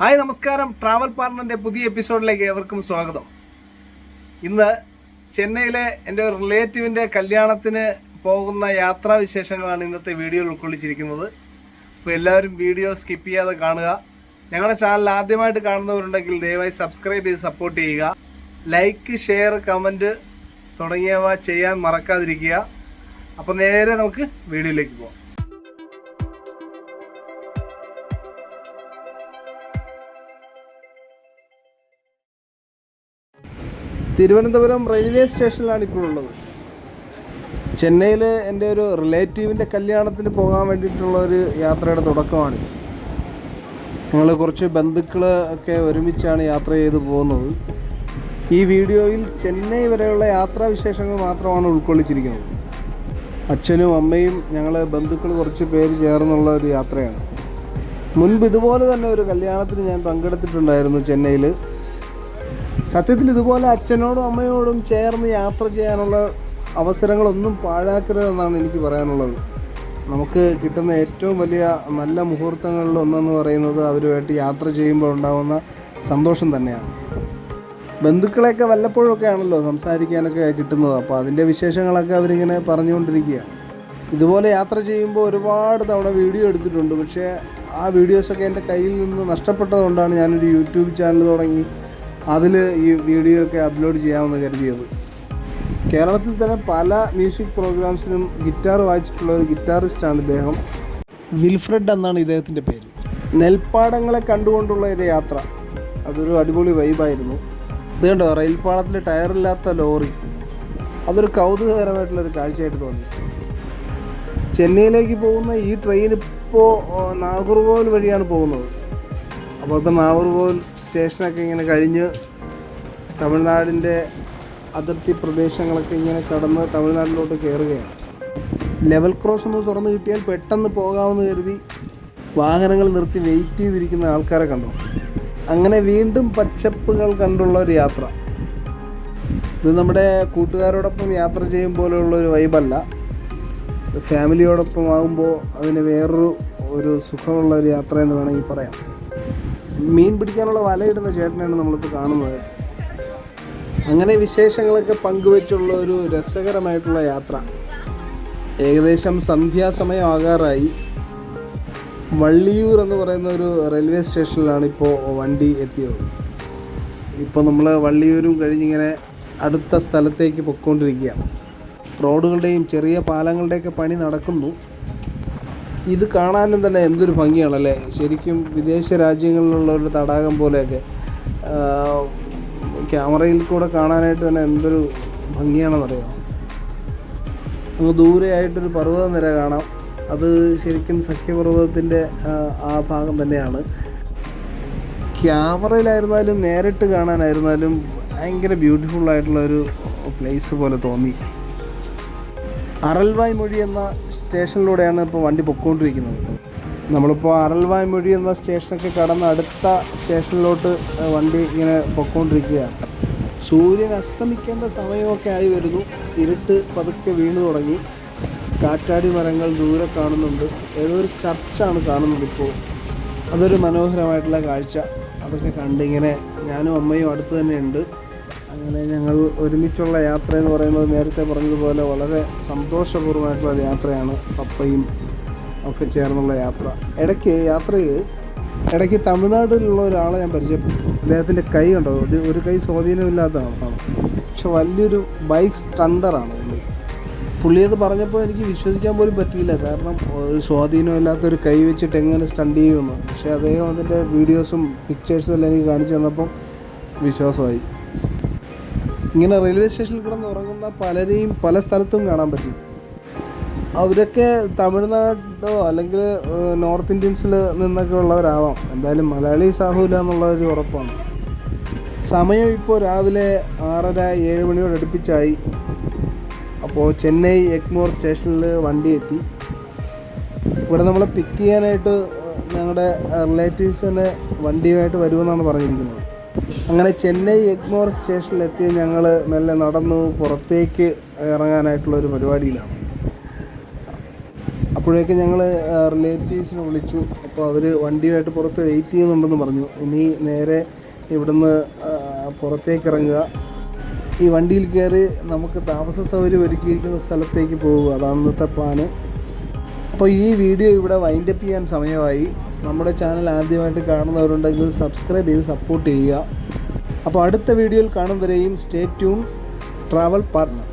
Hi നമസ്കാരം. Travel പാർട്ണറിന്റെ പുതിയ എപ്പിസോഡിലേക്ക് ഏവർക്കും സ്വാഗതം. ഇന്ന് ചെന്നൈയിലെ എന്റെ ഒരു റിലേറ്റീവിന്റെ കല്യാണത്തിന് പോകുന്ന യാത്രാ വിശേഷങ്ങളാണ് ഇന്നത്തെ വീഡിയോയിൽ ഉൾക്കൊള്ളിച്ചിരിക്കുന്നത്. അപ്പോൾ എല്ലാവരും വീഡിയോ സ്കിപ്പ് ചെയ്യാതെ കാണുക. ഞങ്ങളുടെ ചാനൽ ആദ്യമായിട്ട് കാണുന്നവരുണ്ടെങ്കിൽ ദയവായി സബ്സ്ക്രൈബ് ചെയ്ത് സപ്പോർട്ട് ചെയ്യുക. ലൈക്ക് ഷെയർ കമന്റ് തുടങ്ങിയവ ചെയ്യാൻ മറക്കാതിരിക്കുക. അപ്പോൾ നേരെ നമുക്ക് വീഡിയോയിലേക്ക് പോകാം. തിരുവനന്തപുരം റെയിൽവേ സ്റ്റേഷനിലാണ് ഇപ്പോൾ ഉള്ളത്. ചെന്നൈയിൽ എന്റെ ഒരു റിലേറ്റീവിന്റെ കല്യാണത്തിന് പോകാൻ വേണ്ടിയിട്ടുള്ള ഒരു യാത്രയുടെ തുടക്കമാണ്. ഞങ്ങൾ കുറച്ച് ബന്ധുക്കൾ ഒക്കെ ഒരുമിച്ചാണ് യാത്ര ചെയ്ത് പോകുന്നത്. ഈ വീഡിയോയിൽ ചെന്നൈ വരെയുള്ള യാത്രാ വിശേഷങ്ങൾ മാത്രമാണ് ഉൾക്കൊള്ളിച്ചിരിക്കുന്നത്. അച്ഛനും അമ്മയും ഞങ്ങൾ ബന്ധുക്കൾ കുറച്ച് പേര് ചേർന്നുള്ള ഒരു യാത്രയാണ്. മുൻപ് ഇതുപോലെ തന്നെ ഒരു കല്യാണത്തിന് ഞാൻ പങ്കെടുത്തിട്ടുണ്ടായിരുന്നു ചെന്നൈയിൽ സത്യത്തിൽ ഇതുപോലെ അച്ഛനോടും അമ്മയോടും ചേർന്ന് യാത്ര ചെയ്യാനുള്ള അവസരങ്ങളൊന്നും പാഴാക്കരുതെന്നാണ് എനിക്ക് പറയാനുള്ളത്. നമുക്ക് കിട്ടുന്ന ഏറ്റവും വലിയ നല്ല മുഹൂർത്തങ്ങളിൽ ഒന്നെന്ന് പറയുന്നത് അവരുമായിട്ട് യാത്ര ചെയ്യുമ്പോൾ ഉണ്ടാകുന്ന സന്തോഷം തന്നെയാണ്. ബന്ധുക്കളെയൊക്കെ വല്ലപ്പോഴൊക്കെ ആണല്ലോ സംസാരിക്കാനൊക്കെ കിട്ടുന്നത്. അപ്പോൾ അതിന്റെ വിശേഷങ്ങളൊക്കെ അവരിങ്ങനെ പറഞ്ഞുകൊണ്ടിരിക്കുക. ഇതുപോലെ യാത്ര ചെയ്യുമ്പോൾ ഒരുപാട് തവണ വീഡിയോ എടുത്തിട്ടുണ്ട്. പക്ഷേ ആ വീഡിയോസൊക്കെ എന്റെ കയ്യിൽ നിന്ന് നഷ്ടപ്പെട്ടതുകൊണ്ടാണ് ഞാനൊരു യൂട്യൂബ് ചാനൽ തുടങ്ങി അതിൽ ഈ വീഡിയോ ഒക്കെ അപ്ലോഡ് ചെയ്യാമെന്ന് കരുതിയത്. കേരളത്തിൽ തന്നെ പല മ്യൂസിക് പ്രോഗ്രാംസിനും ഗിറ്റാർ വായിച്ചിട്ടുള്ള ഒരു ഗിറ്റാറിസ്റ്റാണ് ഇദ്ദേഹം. വിൽഫ്രഡ് എന്നാണ് ഇദ്ദേഹത്തിന്റെ പേര്. നെൽപ്പാടങ്ങളെ കണ്ടുകൊണ്ടുള്ള ഒരു യാത്ര. അതൊരു അടിപൊളി വൈബായിരുന്നു ഇത് കണ്ടോ റെയിൽപ്പാളത്തിൽ ടയറില്ലാത്ത ലോറി. അതൊരു കൗതുകകരമായിട്ടുള്ളൊരു കാഴ്ചയായിട്ട് തോന്നി. ചെന്നൈയിലേക്ക് പോകുന്ന ഈ ട്രെയിൻ ഇപ്പോൾ നാഗർകോവിൽ വഴിയാണ് പോകുന്നത്. അപ്പോൾ ഇപ്പോൾ നാഗർകോവിൽ സ്റ്റേഷനൊക്കെ ഇങ്ങനെ കഴിഞ്ഞ് തമിഴ്നാടിന്റെ അതിർത്തി പ്രദേശങ്ങളൊക്കെ ഇങ്ങനെ കടന്ന് തമിഴ്നാട്ടിലോട്ട് കയറുകയാണ്. ലെവൽ ക്രോസ് ഒന്ന് തുറന്ന് കിട്ടിയാൽ പെട്ടെന്ന് പോകാമെന്ന് കരുതി വാഹനങ്ങൾ നിർത്തി വെയിറ്റ് ചെയ്തിരിക്കുന്ന ആൾക്കാരെ കണ്ടു. അങ്ങനെ വീണ്ടും പച്ചപ്പുകൾ കണ്ടുള്ള ഒരു യാത്ര. ഇത് നമ്മുടെ കൂട്ടുകാരോടൊപ്പം യാത്ര ചെയ്യും പോലെയുള്ള ഒരു വൈബല്ല ഫാമിലിയോടൊപ്പം ആകുമ്പോൾ അതിന് വേറൊരു ഒരു സുഖമുള്ള ഒരു യാത്ര എന്ന് വേണമെങ്കിൽ പറയാം. മീൻ പിടിക്കാനുള്ള വലയിടുന്ന ചേട്ടനാണ് നമ്മളിപ്പോൾ കാണുന്നത്. അങ്ങനെ വിശേഷങ്ങളൊക്കെ പങ്കുവെച്ചുള്ള ഒരു രസകരമായിട്ടുള്ള യാത്ര. ഏകദേശം സന്ധ്യാസമയം ആകാറായി വള്ളിയൂർ എന്ന് പറയുന്ന ഒരു റെയിൽവേ സ്റ്റേഷനിലാണ് ഇപ്പോൾ വണ്ടി എത്തിയത്. ഇപ്പോൾ നമ്മൾ വള്ളിയൂരും കഴിഞ്ഞിങ്ങനെ അടുത്ത സ്ഥലത്തേക്ക് പൊയ്ക്കൊണ്ടിരിക്കുകയാണ്. റോഡുകളുടെയും ചെറിയ പാലങ്ങളുടെയൊക്കെ പണി നടക്കുന്നു. ഇത് കാണാനും തന്നെ എന്തൊരു ഭംഗിയാണല്ലേ? ശരിക്കും വിദേശ രാജ്യങ്ങളിലുള്ള ഒരു തടാകം പോലെയൊക്കെ. ക്യാമറയിൽ കൂടെ കാണാനായിട്ട് തന്നെ എന്തൊരു ഭംഗിയാണെന്നറിയാം? നമുക്ക് ദൂരെയായിട്ടൊരു പർവതനിര കാണാം. അത് ശരിക്കും സഖ്യപർവതത്തിന്റെ ആ ഭാഗം തന്നെയാണ്. ക്യാമറയിലായിരുന്നാലും നേരിട്ട് കാണാനായിരുന്നാലും ഭയങ്കര ബ്യൂട്ടിഫുൾ ആയിട്ടുള്ള ഒരു പ്ലേസ് പോലെ തോന്നി. അറൽവായ് മൊഴി എന്ന സ്റ്റേഷനിലൂടെയാണ് ഇപ്പോൾ വണ്ടി പൊയ്ക്കൊണ്ടിരിക്കുന്നത് നമ്മളിപ്പോൾ അറൽവായ് മൊഴി എന്ന സ്റ്റേഷനൊക്കെ കടന്ന് അടുത്ത സ്റ്റേഷനിലോട്ട് വണ്ടി ഇങ്ങനെ പൊയ്ക്കൊണ്ടിരിക്കുകയാണ് സൂര്യൻ അസ്തമിക്കേണ്ട സമയമൊക്കെ ആയി വരുന്നു. ഇരുട്ട് പതുക്കെ വീണു തുടങ്ങി. കാറ്റാടി മരങ്ങൾ ദൂരെ കാണുന്നുണ്ട്. ഏതോ ഒരു ചർച്ചാണ് കാണുന്നത് ഇപ്പോൾ. അതൊരു മനോഹരമായിട്ടുള്ള കാഴ്ച. അതൊക്കെ കണ്ടിങ്ങനെ ഞാനും അമ്മയും അടുത്ത് തന്നെ ഉണ്ട് അങ്ങനെ ഞങ്ങൾ ഒരുമിച്ചുള്ള യാത്ര എന്ന് പറയുന്നത് നേരത്തെ പറഞ്ഞതുപോലെ വളരെ സന്തോഷപൂർവമായിട്ടുള്ള യാത്രയാണ് പപ്പയും ഒക്കെ ചേർന്നുള്ള യാത്ര. ഇടയ്ക്ക് യാത്രയിൽ ഇടയ്ക്ക് തമിഴ്നാട്ടിലുള്ള ഒരാളെ ഞാൻ പരിചയപ്പെട്ടു. അദ്ദേഹത്തിന്റെ കൈ ഉണ്ടോ ഇത് ഒരു കൈ സ്വാധീനമില്ലാത്തതാണ് പക്ഷെ വലിയൊരു ബൈക്ക് സ്റ്റണ്ടറാണ് പുള്ളി. പുള്ളി അത് പറഞ്ഞപ്പോൾ എനിക്ക് വിശ്വസിക്കാൻ പോലും പറ്റിയില്ല. കാരണം ഒരു സ്വാധീനമില്ലാത്ത ഒരു കൈ വെച്ചിട്ട് എങ്ങനെ സ്റ്റണ്ട് ചെയ്യുമെന്ന്. പക്ഷേ അദ്ദേഹം അതിന്റെ വീഡിയോസും പിക്ചേഴ്സും എല്ലാം എനിക്ക് കാണിച്ചു തന്നപ്പം വിശ്വാസമായി. ഇങ്ങനെ റെയിൽവേ സ്റ്റേഷനിൽ കിടന്ന് ഉറങ്ങുന്ന പലരെയും പല സ്ഥലത്തും കാണാൻ പറ്റും. അവരൊക്കെ തമിഴ്നാടോ അല്ലെങ്കിൽ നോർത്ത് ഇന്ത്യൻസിൽ നിന്നൊക്കെ ഉള്ളവരാവാം. എന്തായാലും മലയാളി സാഹുല എന്നുള്ള ഒരു ഉറപ്പാണ്. സമയം ഇപ്പോൾ രാവിലെ ആറര ഏഴ് മണിയോട് അടുപ്പിച്ചായി. അപ്പോൾ ചെന്നൈ എഗ്മോർ സ്റ്റേഷനിൽ വണ്ടി എത്തി. ഇവിടെ നമ്മളെ പിക്ക് ചെയ്യാനായിട്ട് ഞങ്ങളുടെ റിലേറ്റീവ്സ് തന്നെ വണ്ടിയുമായിട്ട് വരുമെന്നാണ് പറഞ്ഞിരിക്കുന്നത്. അങ്ങനെ ചെന്നൈ എഗ്മോർ സ്റ്റേഷനിലെത്തി ഞങ്ങൾ മെല്ലെ നടന്നു. പുറത്തേക്ക് ഇറങ്ങാനായിട്ടുള്ള ഒരു പരിപാടിയിലാണ്. അപ്പോഴേക്കും ഞങ്ങൾ റിലേറ്റീവ്സിനെ വിളിച്ചു. അപ്പോൾ അവർ വണ്ടിയുമായിട്ട് പുറത്ത് വെയിറ്റ് ചെയ്യുന്നുണ്ടെന്ന് പറഞ്ഞു. ഇനി നേരെ ഇവിടുന്ന് പുറത്തേക്ക് ഇറങ്ങുക. ഈ വണ്ടിയിൽ കയറി നമുക്ക് താമസ സൗകര്യം ഒരുക്കിയിരിക്കുന്ന സ്ഥലത്തേക്ക് പോവുക. അതാണ് ഇന്നത്തെ പ്ലാന് അപ്പോൾ ഈ വീഡിയോ ഇവിടെ വൈൻഡപ്പ് ചെയ്യാൻ സമയമായി. നമ്മുടെ ചാനൽ ആദ്യമായിട്ട് കാണുന്നവരുണ്ടെങ്കിൽ സബ്സ്ക്രൈബ് ചെയ്ത് സപ്പോർട്ട് ചെയ്യുക. അപ്പോൾ അടുത്ത വീഡിയോയിൽ കാണും വരെയും സ്റ്റേ ട്യൂൺ ട്രാവൽ പാർട്ട്ണർ